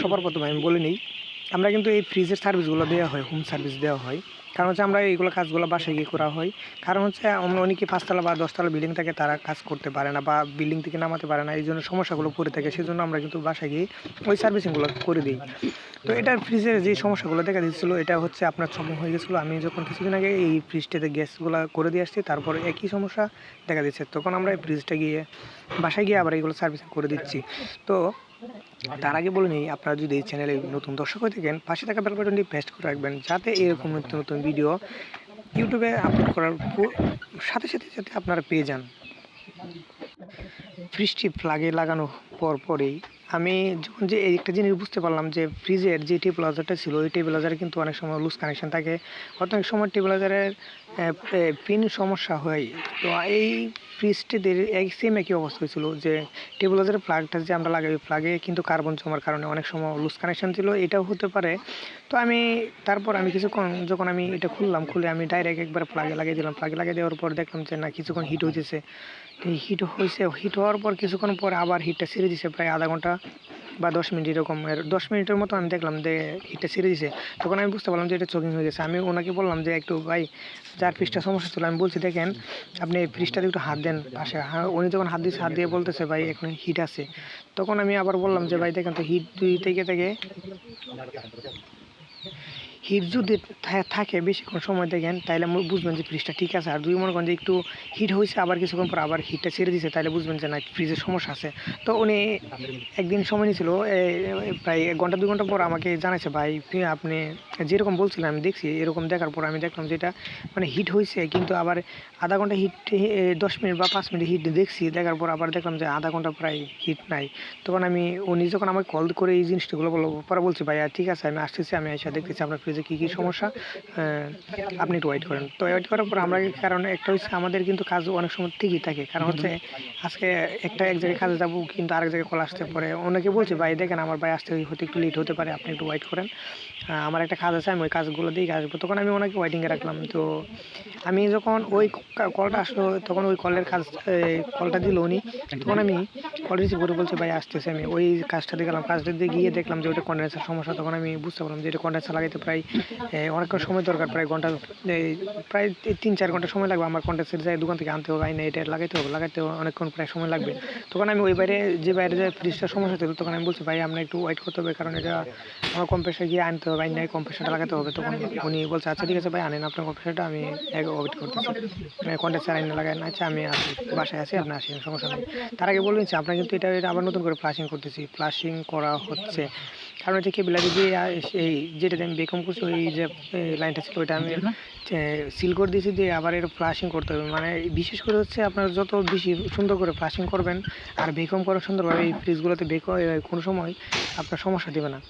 সবার প্রথমে আমি বলে নিই, আমরা কিন্তু এই ফ্রিজের সার্ভিসগুলো দেওয়া হয় হোম সার্ভিস দেওয়া হয়। কারণ হচ্ছে আমরা এইগুলো কাজগুলো বাসায় গিয়ে করা হয়। কারণ হচ্ছে আমরা অনেকে পাঁচতলা বা দশতলা বিল্ডিং থাকে, তারা কাজ করতে পারে না বা বিল্ডিং থেকে নামাতে পারে না, এই জন্য সমস্যাগুলো পড়ে থাকে। সেই জন্য আমরা কিন্তু বাসায় গিয়ে ওই সার্ভিসিংগুলো করে দিই। তো এটার ফ্রিজের যে সমস্যাগুলো দেখা দিচ্ছিল, এটা হচ্ছে আপনার প্রবলেম হয়ে গেছিল। আমি যখন কিছুদিন আগে এই ফ্রিজটাতে গ্যাসগুলো করে দিয়ে আসছি, তারপর একই সমস্যা দেখা দিচ্ছে। তখন আমরা এই ফ্রিজটা গিয়ে বাসায় গিয়ে আবার এইগুলো সার্ভিসিং করে দিচ্ছি। তো তার আগে বলে নিই, আপনারা যদি এই চ্যানেলে নতুন দর্শক হয়ে থাকেন, পাশে থাকা বেল বাটনটি প্রেস করে রাখবেন, যাতে এরকম নতুন নতুন ভিডিও ইউটিউবে আপলোড করার সাথে সাথে যাতে আপনারা পেয়ে যান। ফ্রিজটি প্লাগে লাগানোর পর পরেই আমি যখন যে একটা জিনিস বুঝতে পারলাম যে ফ্রিজের যে টেবিলাইজারটা ছিল, ওই টেবিলাইজারে কিন্তু অনেক সময় লুজ কানেকশন থাকে। অনেক সময় টেবিলাইজারের পিন সমস্যা হয়। তো এই ফ্রিজটিতে এক সেম একই অবস্থা হয়েছিল যে টেবিলাইজারের প্লাগটা যে আমরা লাগাই প্লাগে কিন্তু কার্বন জমার কারণে অনেক সময় লুজ কানেকশন ছিল, এটাও হতে পারে। তো আমি, তারপর আমি কিছুক্ষণ, যখন আমি এটা খুললাম, খুলে আমি ডাইরেক্ট একবার প্লাগে লাগিয়ে দিলাম। প্লাগে লাগিয়ে দেওয়ার পর দেখলাম যে না, কিছুক্ষণ হিট তো হিট হয়েছে হিট হওয়ার পর কিছুক্ষণ পর আবার হিটটা ছেড়ে দিছে, প্রায় আধা ঘণ্টা। বা দশ মিনিট এরকম এর দশ মিনিটের মতো আমি দেখলাম যে হিটটা ছেড়ে দিছে। তখন আমি বুঝতে পারলাম যে এটা চকিং হয়ে গেছে। আমি ওনাকে বললাম যে, একটু ভাই, যার ফ্রিজটা সমস্যা ছিল, আমি বলছি, দেখেন, আপনি এই ফ্রিজটাতে একটু হাত দেন পাশে। উনি যখন হাত দিয়েছে হাত দিয়ে বলতেছে, ভাই, এখন হিট আছে। তখন আমি আবার বললাম যে, ভাই, দেখেন তো হিট দুই থেকে থেকে হিট যদি থাকে বেশিক্ষণ সময় দেখেন তাহলে বুঝবেন যে ফ্রিজটা ঠিক আছে। আর যদি মনে করেন যে একটু হিট হয়েছে আবার কিছুক্ষণ পর আবার হিটটা ছেড়ে দিয়েছে তাহলে বুঝবেন যে না ফ্রিজের সমস্যা আছে। তো উনি একদিন সময় নিয়েছিল প্রায় এক ঘণ্টা, দুই ঘণ্টা পর আমাকে জানাইছে, ভাই আপনি যেরকম বলছিলেন, আমি দেখছি, এরকম দেখার পর আমি দেখলাম যে এটা মানে হিট হয়েছে কিন্তু আবার আধা ঘণ্টা হিট দশ মিনিট বা পাঁচ মিনিট হিট দেখছি, দেখার পর আবার দেখলাম যে আধা ঘণ্টা প্রায় হিট নাই। তখন আমি, উনি যখন আমাকে কল করে এই জিনিসটাগুলো বলল, পরে বলছি, ভাইয়া, ঠিক আছে, আমি আসতেছি, আমি এসে দেখতেছি, আপনার ফ্রিজে কী কী সমস্যা আপনি একটু ওয়েট করেন। তো ওয়েট করার পর আমরা কারণ একটা হচ্ছে আমাদের কিন্তু কাজ অনেক সময় ঠিকই থাকে। কারণ হচ্ছে আজকে একটা এক জায়গায় কাজে যাব, কিন্তু আরেক জায়গায় কল আসতে পারে অনেকে বলছে, ভাই, দেখেন আমার ভাই আসতে হতে একটু লেট হতে পারে, আপনি একটু ওয়েট করেন। আমার একটা কাজ আছে, আমি ওই কাজগুলো দিয়ে আসব তখন আমি ওনাকে ওয়েটিংয়ে রাখলাম। তো আমি যখন ওই কলটা আসলো, তখন ওই কলের কাজ কলটা দিল উনি। তখন আমি কল রিসিভ করে বলছে, ভাই, আসতেছে আমি। ওই কাজটাতে গেলাম। কাজটাতে গিয়ে দেখলাম যে ওটা কন্ডেন্সার সমস্যা, তখন আমি বুঝতে পারলাম যে এটা কন্ডেন্সার লাগাইতে প্রায় অনেকক্ষণ সময় দরকার, প্রায় ঘণ্টা প্রায় তিন চার ঘণ্টা সময় লাগবে আমার কন্ডেন্সার যাই দোকান থেকে আনতে হবে, আইনে এটা লাগাইতে হবে লাগাইতে হবে, অনেকক্ষণ প্রায় সময় লাগবে। তখন আমি ওই বাইরে, যে বাইরে যে ফ্রিজটার সমস্যা ছিল, তখন আমি বলছি, ভাই আপনার একটু ওয়েট করতে হবে, কারণ এটা আমার কম্প্রেসার গিয়ে আনতে হবে, আইনে কম্প্রেসারটা লাগাতে হবে। তখন উনি বলছে আচ্ছা ঠিক আছে ভাই, আনেন আপনার কম্প্রেসারটা আমি ওয়েট করতেছি। কন্ডেন্সার আইনে লাগাই আচ্ছা আমি আসি, বাসায় আছি, আপনি আসেন, সমস্যা নেই। তার আগে বলে নিচ্ছি আপনার কিন্তু এটা এটা আবার নতুন করে ফ্লাশিং করতেছি। ফ্লাশিং করা হচ্ছে। কারণ হচ্ছে কি বিলাকে যে এই যেটাতে আমি বেকম করছি ওই যে লাইনটা ছিল ওইটা আমি সিল করে দিয়েছি দিয়ে আবার এটা ফ্লাশিং করতে হবে। মানে বিশেষ করে হচ্ছে আপনার যত বেশি সুন্দর করে ফ্লাশিং করবেন আর বেকম করা সুন্দরভাবে এই ফ্রিজগুলোতে বেকম কোনো সময় আপনার সমস্যা দেবে না।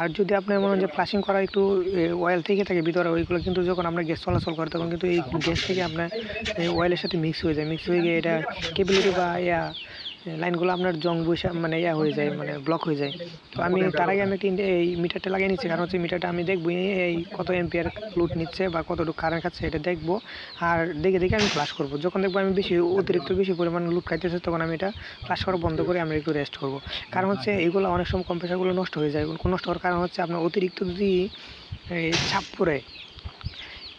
আর যদি আপনার মনে হয় যে ফ্লাশিং করা একটু অয়েল থেকে থাকে ভিতরে ওইগুলো কিন্তু যখন আমরা গ্যাস চলাচল করে তখন কিন্তু এই গ্যাস থেকে আপনার অয়েলের সাথে মিক্স হয়ে যায়। মিক্স হয়ে গিয়ে এটা কেবিলিটি বা ইয়া লাইনগুলো আপনার জং বসে মানে ইয়া হয়ে যায় মানে ব্লক হয়ে যায়। তো আমি তার আগে আমি একটা এই মিটারটা লাগিয়ে নিচ্ছি কারণ হচ্ছে মিটারটা আমি দেখব এই- কত এম্পিয়ার ফ্লুট নিচ্ছে বা কতটুকু কারেন্ট খাচ্ছে এটা দেখব। আর দেখে দেখে আমি ফ্লাশ করব। যখন দেখব আমি বেশি অতিরিক্ত বেশি পরিমাণ লুট খাইতেছে তখন আমি এটা ফ্লাশ করা বন্ধ করে আমি একটু রেস্ট করব। কারণ হচ্ছে এইগুলো অনেক সময় কম্প্রেসারগুলো নষ্ট হয়ে যায়। নষ্ট হওয়ার কারণ হচ্ছে আপনার অতিরিক্ত যদি এই চাপ পড়ে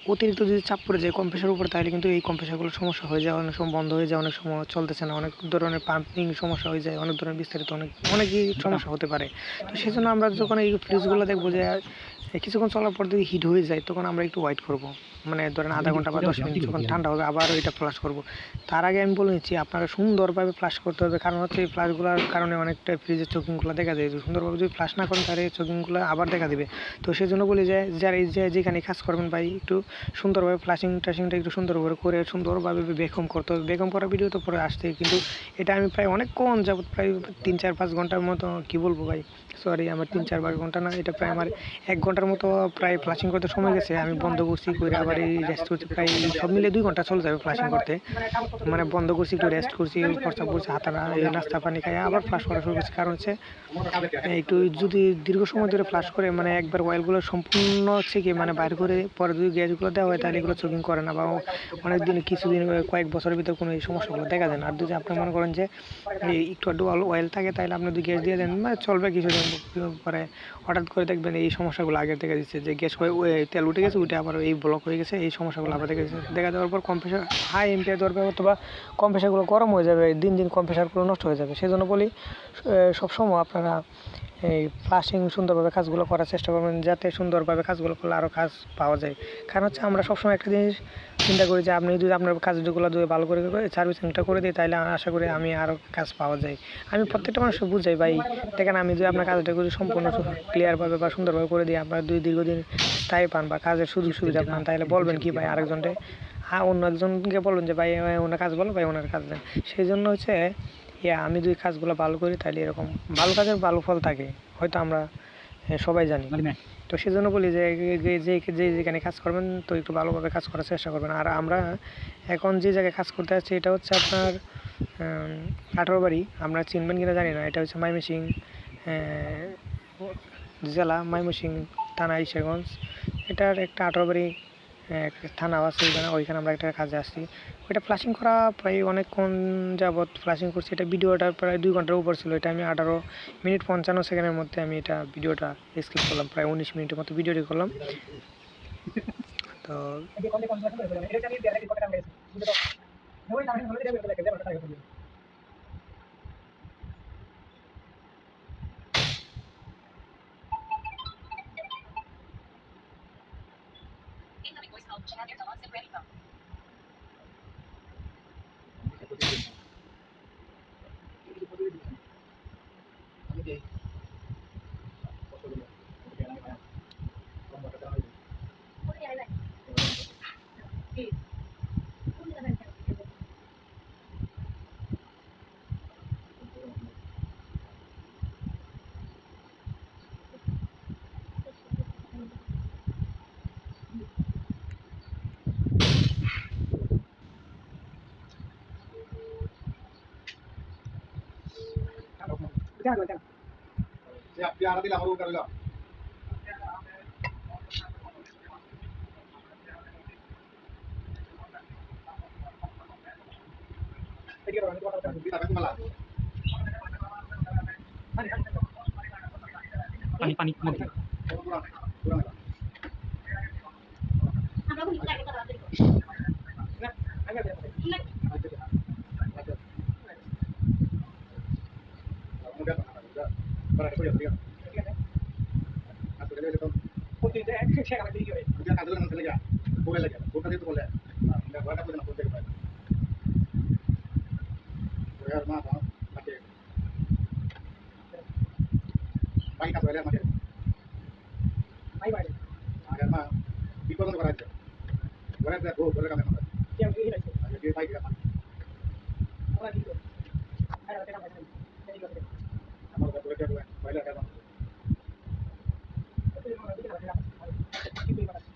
অতিরিক্ত যদি চাপ পড়ে যায় কম্প্রেসার উপর, তাহলে কিন্তু এই কম্প্রেসারগুলো সমস্যা হয়ে যায়, অনেক সময় বন্ধ হয়ে যায়, অনেক সময় চলতেছে না, অনেক ধরনের পাম্পিং সমস্যা হয়ে যায়, অনেক ধরনের বিস্তারিত, অনেক, অনেকই সমস্যা হতে পারে। তো সেই জন্য আমরা যখন এই ফ্রিজগুলো দেখব যে, কিছুক্ষণ চলার পর যদি হিট হয়ে যায়, তখন আমরা একটু ওয়াইট করব। মানে ধরেন আধা ঘণ্টা বা দশ মিনিট যখন ঠান্ডা হবে আবার এটা ফ্লাশ করব। তার আগে আমি বলে নিচ্ছি আপনারা সুন্দরভাবে ফ্লাশ করতে হবে। কারণ হচ্ছে এই ফ্লাশগুলোর কারণে অনেকটা ফ্রিজের চকিংগুলো দেখা যায়। সুন্দরভাবে যদি ফ্লাশ না করেন তাহলে চকিংগুলো আবার দেখা দিবে। তো সেই জন্য বলি যে যারা এই যে যেখানে কাজ করবেন ভাই একটু সুন্দরভাবে ফ্লাশিং টাশিংটা একটু সুন্দরভাবে করে সুন্দরভাবে বেকম করতে হবে। বেকম করা ভিডিও তো পরে আসতে কিন্তু এটা আমি প্রায় অনেক অনেকক্ষণ যাবত প্রায় তিন চার পাঁচ ঘণ্টার মতো কি বলব ভাই? সরি আমার তিন চার পাঁচ ঘণ্টা না এটা প্রায় আমার এক ঘণ্টার মতো প্রায় ফ্লাশিং করতে সময় গেছে। আমি বন্ধ করছি করে আবার এই রেস্ট করছি, প্রায় সব মিলে দুই ঘণ্টা চলে যাবে ফ্লাশিং করতে। মানে বন্ধ করছি, একটু রেস্ট করছি প্রস্তাব করছি এই নাস্তা পানি খাই, আবার ফ্লাশ করা শুরু করছি। কারণ হচ্ছে, একটু যদি দীর্ঘ সময় ধরে ফ্লাশ করে মানে একবার অয়েলগুলো সম্পূর্ণ হচ্ছে কি মানে বাইর করে, পরে যদি গ্যাসগুলো দেওয়া হয়, তাহলে এগুলো চোকিং করে না, বা অনেক দিন কিছুদিন, কয়েক বছরের ভিতরে কোনো এই সমস্যাগুলো দেখা যায় না। আর যদি আপনি মনে করেন যে একটু আধটু অয়েল থাকে, তাহলে আপনি যদি গ্যাস দিয়ে দেন মানে চলবে কিছুদিন, পরে হঠাৎ করে দেখবেন এই সমস্যাগুলো আগে থেকে দিচ্ছে, যে গ্যাস হয়ে তেল উঠে গেছে, উঠে আবার এই ব্লক হয়ে গেছে, এই সমস্যাগুলো আবার দেখা গেছে দেখা দেওয়ার পর কম্প্রেসার হাই এমপিআর দেওয়ার পর অথবা কম্প্রেসারগুলো গরম হয়ে যাবে, দিন দিন কম্প্রেসারগুলো নষ্ট হয়ে যাবে। সেই জন্য বলি সবসময় আপনারা এই ফ্লাশিং সুন্দরভাবে কাজগুলো করার চেষ্টা করবেন, যাতে সুন্দরভাবে কাজগুলো করলে আরও কাজ পাওয়া যায়। কারণ হচ্ছে আমরা সবসময় একটা জিনিস চিন্তা করি যে, আপনি যদি আপনার কাজগুলো যদি ভালো করে সার্ভিসিংটা করে দিই তাহলে আশা করি আমি আরও কাজ পাওয়া যায়। আমি প্রত্যেকটা মানুষকে বুঝাই, ভাই, দেখেন আমি যদি আপনার কাজটা যদি সম্পূর্ণ ক্লিয়ারভাবে বা সুন্দরভাবে করে দিই, আপনার দুই দীর্ঘদিন স্থায়ী পান বা কাজের সুযোগ সুবিধা পান তাহলে বলবেন কি ভাই আরেকজনকে? হ্যাঁ অন্য একজনকে বলুন যে, ভাই, ওনার কাজ বলো ভাই, ওনার কাজ দেন। সেই জন্য হচ্ছে ইয়া আমি যদি কাজগুলো ভালো করি তাহলে এরকম ভালো কাজের ভালো ফল থাকে হয়তো আমরা সবাই জানি। তো সেই জন্য বলি যে যে যে যে যেখানে কাজ করবেন তো একটু ভালোভাবে কাজ করার চেষ্টা করবেন। আর আমরা এখন যে জায়গায় কাজ করতে যাচ্ছি এটা হচ্ছে আপনার আঠারো বাড়ি। আমরা চিনবেন কিনা জানি না এটা হচ্ছে মাইমেসিং জেলা মাইমসিং থানা ঈশ্বরগঞ্জ। এটার একটা আঠারো বাড়ি থানা আছে ওইখানে ওইখানে আমরা একটা কাজে আসছি। ওইটা ফ্লাশিং করা প্রায় অনেকক্ষণ যাবৎ ফ্লাশিং করছি। এটা ভিডিওটা প্রায় দুই ঘণ্টার উপর ছিল। এটা আমি আঠারো মিনিট পঞ্চান্ন সেকেন্ডের মধ্যে আমি এটা ভিডিওটা স্কিপ করলাম। প্রায় উনিশ মিনিটের মতো ভিডিওটি করলাম। তো ready phone. Siap, siap. Siap, dilakukan panik panik mode kurang kurang. করে কথা বলতে বাকি কাজ হলে আমাদের আগের মা বিপদ করা হয়েছে ঘরে গো ঘরে কামে আমরা আগে বাইক আমার আমার ঘরে ঘরে বাইরে কাজ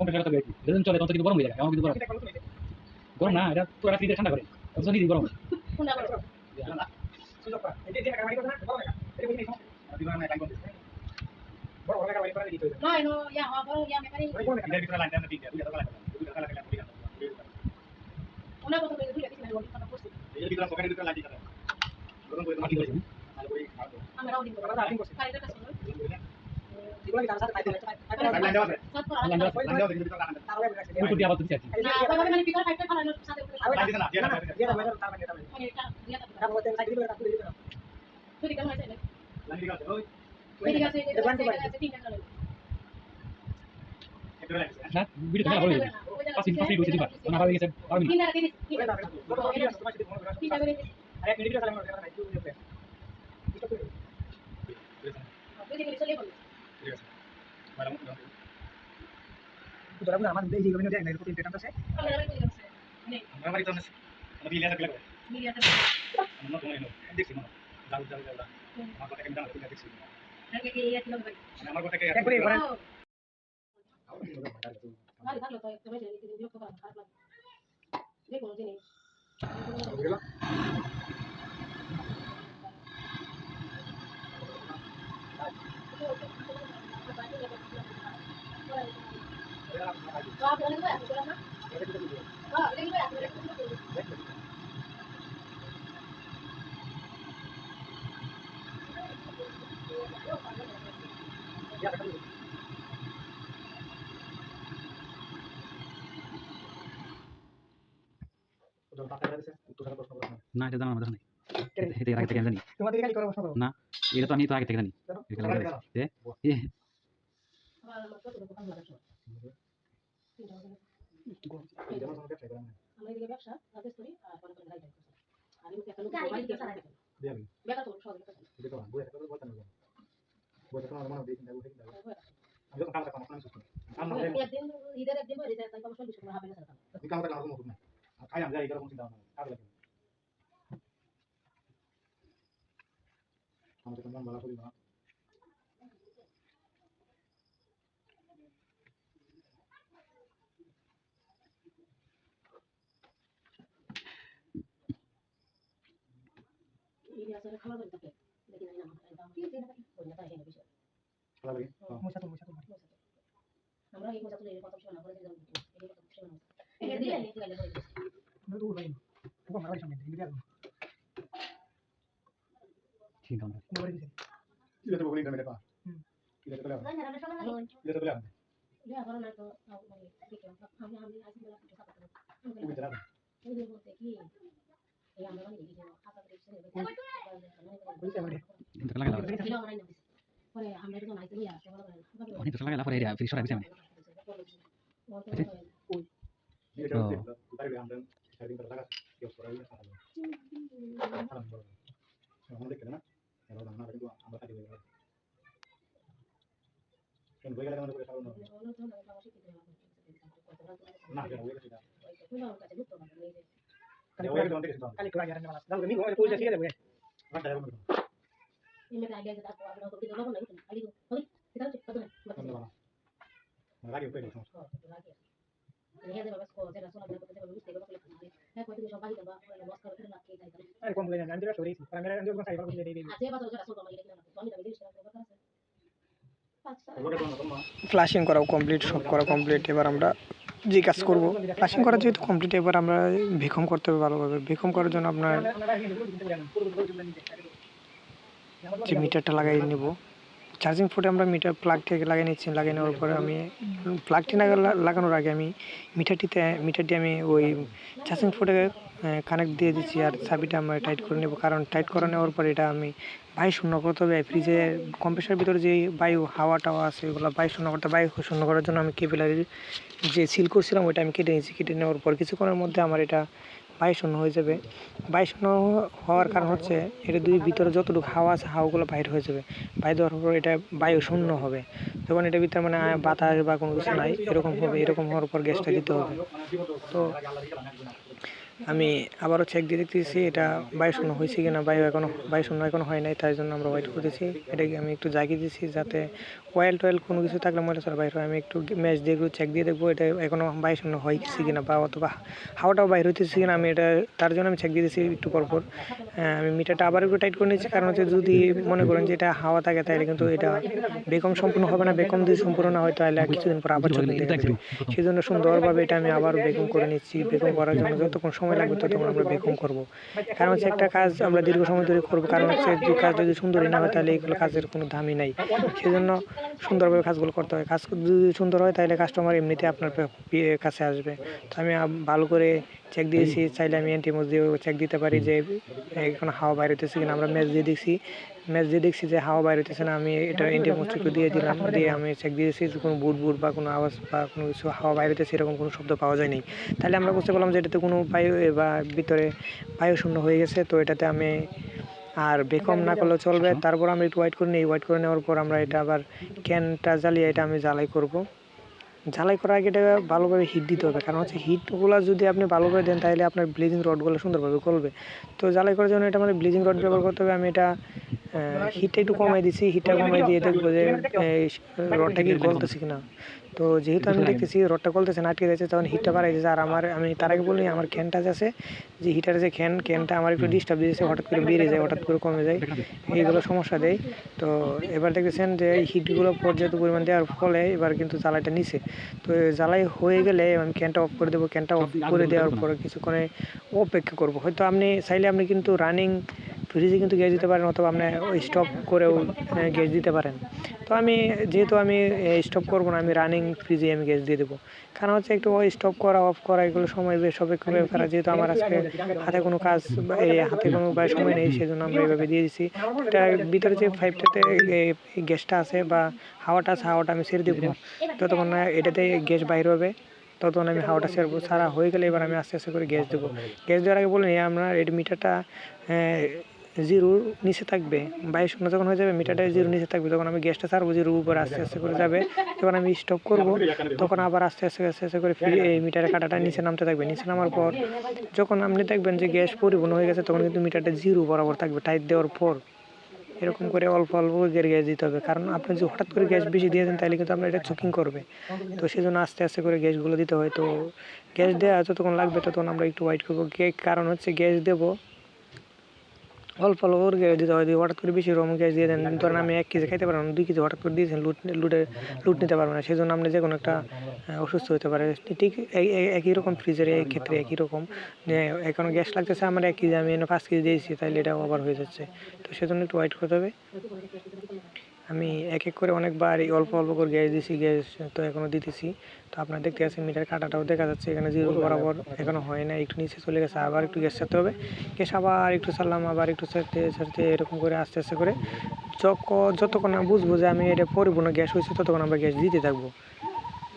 খাব আমরা ওদিন করে কারিগর কাছে বল লাইন দেওয়া আছে সব করে লাইন দেওয়া লাইন দেওয়া আছে ভিতরে লাগান দেন উপর দিয়ে আবার দিতে আছে না ওই মানে পিকর ফাইটটা ফালানোর সাথে লাইন দিতে না দিয়ে না মানে এটা দিয়া দাও যদি কেমন আছে লাইন দিতে আছে না ভিডিও না খেলা ভালো ওই হয়েছে ওই পাঁচ মিনিট পাঁচ মিনিট হয়েছে দুবার তখন আবার হয়ে গেছে বারো মিনিট তিনটা দিন তিনটা তিনটা করে দুই দিন চলে গেল আমরা আমি কই গেছে নেই আমরা বাড়ি তো আমরা বিলে আছে গেলে মিডিয়াতে আমরা তো মনে দেখছি না যাও যাও যাও আমার কথা কেমন জানো দেখছি আগে কি ইয়া ছিল ভাই আমার কথা কে ভালো ভালো তো তুমি যে বিরক্ত করা খারাপ লাগে যে কোনো জিনিস তো আপনি অনেক ভাই আসলে না হ্যাঁ দেখি ভাই আসলে তো টাকা দিছে তো টাকা প্রশ্ন করো না এটা জানা আমাদের নেই এটা আগে থেকে আমি জানি তোমাদের খালি করার প্রশ্ন করো না এটা তো আমি তো আগে থেকে জানি এটা লাগে করা করি করে দিয়ে আমি বেকার তো সব দিতে দেখো বই একটা বলতে না মনে করে করে খাই আমি যাই এরকম চিন্তা ভাবনা কাজ লাগে আমাদের কাম ভালো করি না এই আসলে খাবার বলতে থাকে দেখি না না দাম কি দিন ওই না তাই হেনে বিষয় ভালো লাগে মুছা তো মুছা তো আমরা এই কথা তুলে কথা শোনা করে দিলাম এই কথা শোনা এই দিয়ে নিতে গেলে হয়ে গেছে দূর ভাই ও মারা সামনে দিকে আর ঠিক আছে মোবাইল দিছে কি যেতে বলি ইন্টারনেটে পা হুম। কি যেতে বলে জানি না সবাই লাগে কি যেতে বলে বিয়া করো না তো মানে দেখো আমি আমি আজ বেলা কিছু সাথে করব তুমি যারা ওই যে বলতে কি এই আমরা মানে এই যে খাতা করে ছেড়ে দেবো বলতে আমারে এটা লাগে লাগা কিলো আমরা না পরে আমরা তো নাইতে নিয়ে আসতে ভালো করে অনেক লাগে লাগা পরে এরিয়া ফ্রি সরাই দিছি আমি কি যেতে বলে তাই আমরা সাইডিং করে লাগা কি অবস্থা হইছে আমাদের কেন না এবার আমরা কিন্তু আমরা কাটি দেব কেন বই গেলে আমাদের করে সারা না কেন বই গেছে না খালি বই গেলে আমাদের কিছু না খালি করা যাবে না দাও আমি মোবাইল ফ্লাশিং করাও কমপ্লিট সব করা কমপ্লিট এবার আমরা যে কাজ করব ফ্লাশিং করা যেহেতু কমপ্লিট এবার আমরা বেকম করতে হবে ভালোভাবে। বেকম করার জন্য আপনার যে মিটারটা লাগাই নেব চার্জিং পোর্টে আমরা মিটার প্লাগ থেকে লাগিয়ে নিচ্ছি লাগিয়ে নেওয়ার পরে আমি প্লাগটি না লাগানোর আগে আমি মিটারটিতে মিটারটি আমি ওই চার্জিং পোর্টে কানেক্ট দিয়ে দিচ্ছি আর চাবিটা আমরা টাইট করে নেব। কারণ টাইট করে নেওয়ার পর এটা আমি বায়ু শূন্য করতে হবে। ফ্রিজে কম্প্রেসার ভিতরে যে বায়ু হাওয়া টাওয়া আছে ওগুলো বায়ু শূন্য করতে বায়ু শূন্য করার জন্য আমি কেবিলারি যে সিল করছিলাম ওইটা আমি কেটে নিয়েছি কেটে নেওয়ার পর কিছুক্ষণের মধ্যে আমার এটা বায়ু শূন্য হয়ে যাবে। বাইশ শূন্য হওয়ার কারণ হচ্ছে এটা দুই ভিতরে যতটুকু হাওয়া আছে, হাওয়াগুলো বাইর হয়ে যাবে। বাইর হওয়ার পর এটা বায়ু শূন্য হবে। যখন এটা ভিতরে মানে বাতাস বা কোনো কিছু নাই, এরকম হবে, এরকম হওয়ার পর গ্যাসটা দিতে হবে। তো আমি আবারও চেক দিয়ে দেখতেছি এটা বায়ু শূন্য হয়েছে কিনা বায়ু এখনও বায়ু শূন্য এখনও হয় নাই তাই জন্য আমরা ওয়েট করতেছি। এটাকে আমি একটু জাগিয়ে দিচ্ছি যাতে অয়েল টয়েল কোনো কিছু থাকলে ময়লা ছাড়া বাইর হয়। আমি একটু ম্যাচ দিয়ে একটু চেক দিয়ে দেখব এটা এখনও বায়ু শূন্য হয়েছে কিনা বা অথবা হাওয়াটাও বাইর হইতেছে কিনা আমি এটা তার জন্য আমি চেক দিয়ে দিচ্ছি একটু পর পর। হ্যাঁ, আমি মিটারটা আবার একটু টাইট করে নিচ্ছি কারণ হচ্ছে যদি মনে করেন যে এটা হাওয়া থাকে তাহলে কিন্তু এটা বেকম সম্পূর্ণ হবে না বেকম যদি সম্পূর্ণ না হয় তাহলে কিছুদিন পর আবার যাবে। সেই জন্য সুন্দরভাবে এটা আমি আবার বেকম করে নিচ্ছি বেকম করার জন্য যতক্ষণ সময় লাগবে ততক্ষণ আমরা বেকম করব। কারণ হচ্ছে একটা কাজ আমরা দীর্ঘ সময় ধরে করব, কারণ হচ্ছে যে কাজ যদি সুন্দরই না হয়, তাহলে এগুলো কাজের কোনো দামই নাই। সেজন্য সুন্দরভাবে কাজগুলো করতে হয়। কাজ যদি সুন্দর হয়, তাহলে কাস্টমার এমনিতে আপনার কাছে আসবে। তো আমি ভালো করে চেক দিয়েছি, চাইলে আমি অ্যান্টিমোজ দিয়ে চেক দিতে পারি যে এখন হাওয়া বাইরে হতেছে কিনা, আমরা ম্যাচ দিয়ে দিচ্ছি ম্যাচ দিয়ে দেখছি যে হাওয়া বাইরে হইতেছে না আমি এটা ইন্ডিয়া মোস্ট একটু দিয়ে দিলাম দিয়ে আমি চেক দিয়েছি যে কোনো বুট বুট বা কোনো আওয়াজ বা কোনো কিছু হাওয়া বাইরে হইতেছে এরকম কোনো শব্দ পাওয়া যায়নি তাহলে আমরা বুঝতে পারলাম যে এটাতে কোনো বায়ু বা ভিতরে বায়ু শূন্য হয়ে গেছে তো এটাতে আমি আর বেকম না করলেও চলবে। তারপর আমরা একটু ওয়াইট করে নিই ওয়াইট করে নেওয়ার পর আমরা এটা আবার ক্যানটা জ্বালিয়ে এটা আমি জ্বালাই করব। ঝালাই করার আগে এটা ভালোভাবে হিট দিতে হবে কারণ হচ্ছে হিটগুলো যদি আপনি ভালোভাবে দেন তাহলে আপনার ব্লিচিং রডগুলো সুন্দরভাবে করবে তো জ্বালাই করার জন্য এটা আমাদের ব্লিচিং রড ব্যবহার করতে হবে আমি এটা হিটটা একটু কমাই দিছি হিটটা কমাই দিয়ে দেখব যে রডটা কি গলতেছে কিনা। তো যেহেতু আমি দেখতেছি রডটা গলতেছে না আটকে যাচ্ছে তখন হিটটা বাড়াই দিয়েছে আর আমার আমি তার আগে বলি আমার ক্যানটা আছে যে হিটারের যে ক্যান ক্যানটা আমার একটু ডিস্টার্ব দিয়েছে হঠাৎ করে বেড়ে যায় হঠাৎ করে কমে যায় এইগুলো সমস্যা দেয়। তো এবার দেখতেছেন যে হিটগুলো পর্যাপ্ত পরিমাণ দেওয়ার ফলে এবার কিন্তু জ্বালাইটা নিচে তো জ্বালাই হয়ে গেলে আমি ক্যানটা অফ করে দেবো ক্যানটা অফ করে দেওয়ার পরে কিছুক্ষণে অপেক্ষা করব। হয়তো আপনি চাইলে আপনি কিন্তু রানিং ফ্রিজে কিন্তু গ্যাস দিতে পারেন অথবা আপনি স্টপ করেও গ্যাস দিতে পারেন। তো আমি যেহেতু আমি স্টপ করব না, আমি রানিং ফ্রিজে আমি গ্যাস দিয়ে দেবো। কারণ হচ্ছে একটু স্টপ করা অফ করা, এগুলো সময় বেশ অপেক্ষা ব্যাপার যেহেতু আমার আজকে হাতে কোনো কাজ হাতে কোনো বা সময় নেই সেই জন্য আমরা এইভাবে দিয়ে দিচ্ছি এটা ভিতরে যে ফাইভটাতে গ্যাসটা আছে বা হাওয়াটা আছে, হাওয়াটা আমি ছেড়ে দেবো। ততক্ষণ না এটাতে গ্যাস বাইর হবে, ততক্ষণ আমি হাওয়াটা ছেড়বো। ছাড়া হয়ে গেলে এবার আমি আস্তে আস্তে করে গ্যাস দেবো। গ্যাস দেওয়ার আগে বলে নিই মিটারটা জিরোর নিচে থাকবে বাইশ শূন্য যখন হয়ে যাবে মিটারটা জিরো নিচে থাকবে, তখন আমি গ্যাসটা ছাড়বো জিরোর উপরে আস্তে আস্তে করে যাবে, যখন আমি স্টপ করব, তখন আবার আস্তে আস্তে আস্তে আস্তে করে ফ্রি এই মিটারের কাঁটাটা নিচে নামতে থাকবে। নিচে নামার পর যখন আপনি দেখবেন যে গ্যাস পরিপূর্ণ হয়ে গেছে, তখন কিন্তু মিটারটা জিরো বরাবর থাকবে টাইট দেওয়ার পর। এরকম করে অল্প অল্প করে গ্যাস দিতে হবে। কারণ আপনি যদি হঠাৎ করে গ্যাস বেশি দিয়ে দেন, তাহলে কিন্তু আপনার এটা চুকিং করবে। তো সেই জন্য আস্তে আস্তে করে গ্যাসগুলো দিতে হয়। তো গ্যাস দেওয়া যতক্ষণ লাগবে, ততক্ষণ আমরা একটু ওয়েট করব। কারণ হচ্ছে গ্যাস দেবো অল্প অল্প করে দিতে হয় হঠাৎ করে বেশি রম গ্যাস দিয়ে দেন, ধরেন আমি এক কেজি খাইতে পারব না, দুই কেজি হঠাৎ করে দিয়েছেন লুট লুটে, লুট নিতে পারব না। সেই জন্য আপনি যে কোনো একটা অসুস্থ হতে পারে। ঠিক একই রকম ফ্রিজের এই ক্ষেত্রে একই রকম। এখন গ্যাস লাগতেছে, আমার এক কেজি, আমি পাঁচ কেজি দিয়েছি তাহলে এটা ওভার হয়ে যাচ্ছে। তো সেজন্য একটু ওয়েট করতে হবে। আমি এক এক করে অনেকবার এই অল্প অল্প করে গ্যাস দিছি গ্যাস তো এখনও দিতেছি। তো আপনারা দেখতে পাচ্ছেন মিটার কাটাটাও দেখা যাচ্ছে এখানে জিরো বরাবর এখনও হয় না একটু নিচে চলে গেছে আবার একটু গ্যাস ছাড়তে হবে। গ্যাস আবার একটু ছাড়লাম আবার একটু ছাড়তে ছাড়তে এরকম করে আস্তে আস্তে করে যতক্ষণ না বুঝব যে আমি এটা পরিপূর্ণ গ্যাস হয়েছে ততক্ষণ আমরা গ্যাস দিতে থাকব।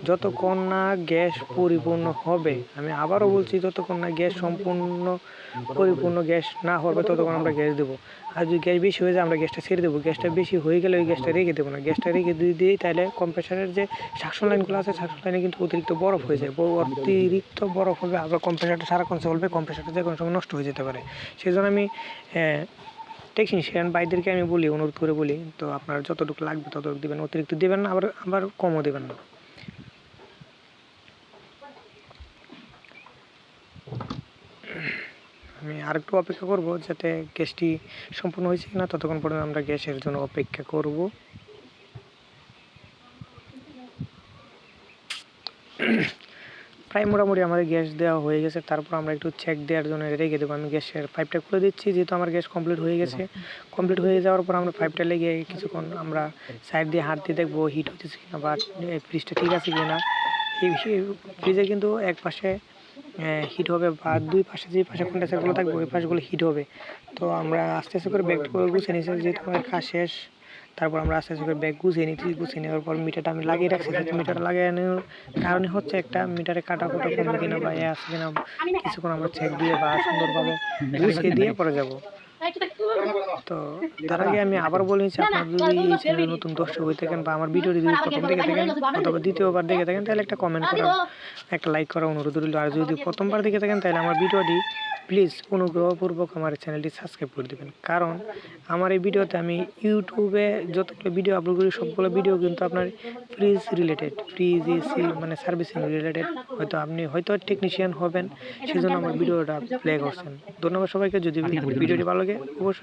যতক্ষণ না গ্যাস পরিপূর্ণ হবে আমি আবারও বলছি যতক্ষণ না গ্যাস সম্পূর্ণ পরিপূর্ণ গ্যাস না হবে ততক্ষণ আমরা গ্যাস দেবো। আর যদি গ্যাস বেশি হয়ে যায়, আমরা গ্যাসটা ছেড়ে দেবো। গ্যাসটা বেশি হয়ে গেলে ওই গ্যাসটা রেখে দেবো না। গ্যাসটা রেখে দিয়ে দিই, তাহলে কম্প্রেসারের যে সাকশন লাইনগুলো আছে সাকশন লাইনে কিন্তু অতিরিক্ত বরফ হয়ে যায়। অতিরিক্ত বরফ হবে, আবার কম্প্রেসারটা সারাক্ষণ চলবে কম্প্রেসারটা যে কোনো সময় নষ্ট হয়ে যেতে পারে। সেই জন্য আমি টেকনিশিয়ান বাইদেরকে আমি বলি, অনুরোধ করে বলি, তো আপনার যতটুকু লাগবে ততটুকু দেবেন। অতিরিক্ত দেবেন না, আবার আবার কমও দেবেন না। আমি আরেকটু অপেক্ষা করব যাতে গ্যাসটি সম্পূর্ণ হয়েছে কিনা। ততক্ষণ পর্যন্ত আমরা গ্যাসের জন্য অপেক্ষা করব। প্রায় মোটামুটি আমাদের গ্যাস দেওয়া হয়ে গেছে। তারপর আমরা একটু চেক দেওয়ার জন্য রেখে দেবো। আমি গ্যাসের পাইপটা খুলে দিচ্ছি। যেহেতু আমার গ্যাস কমপ্লিট হয়ে গেছে। কমপ্লিট হয়ে যাওয়ার পর আমরা পাইপটা লেগে কিছুক্ষণ আমরা সাইড দিয়ে হাত দিয়ে দেখব হিট হচ্ছে কিনা বা ফ্রিজটা ঠিক আছে কিনা। এই ফ্রিজে কিন্তু এক পাশে হিট হবে বা দুই পাশে যে পাশে কোনটা কন্ডেন্সারগুলো থাকবে, ওই পাশগুলো হিট হবে। তো আমরা আস্তে আস্তে করে ব্যাগ করে গুছিয়ে নিয়েছি, যেহেতু আমাদের কাজ শেষ, তারপর আমরা আস্তে আস্তে করে ব্যাগ গুছিয়ে নিচ্ছি গুছিয়ে নেওয়ার পর মিটারটা আমি লাগিয়ে রাখছি মিটার লাগিয়ে নেওয়ার কারণে হচ্ছে একটা মিটারে কাটা কোটা কমবে কিনা বা এ আছে কিনা, কিছুক্ষণ আমরা চেক দিয়ে বা সুন্দরভাবে গুছিয়ে দিয়ে পরে যাব। তো তার আগে আমি আবার বলে নিচ্ছি আপনার যদি এই চ্যানেলে নতুন দর্শক হয়ে থাকেন বা আমার ভিডিও যদি প্রথম দেখে থাকেন অথবা দ্বিতীয়বার দেখে থাকেন তাহলে একটা কমেন্ট করা একটা লাইক করা অনুরোধ রইল। আর যদি প্রথমবার দেখে থাকেন তাহলে আমার ভিডিওটি প্লিজ অনুগ্রহপূর্বক আমার চ্যানেলটি সাবস্ক্রাইব করে দেবেন। কারণ আমার এই ভিডিওতে আমি ইউটিউবে যতগুলো ভিডিও আপলোড করি সবগুলো ভিডিও কিন্তু আপনার ফ্রিজ রিলেটেড ফ্রিজ এসি মানে সার্ভিসিং রিলেটেড হয়তো আপনি হয়তো টেকনিশিয়ান হবেন সেই জন্য আমার ভিডিওটা প্লে করছেন। ধন্যবাদ সবাইকে। যদি ভিডিওটি ভালো লাগে অবশ্যই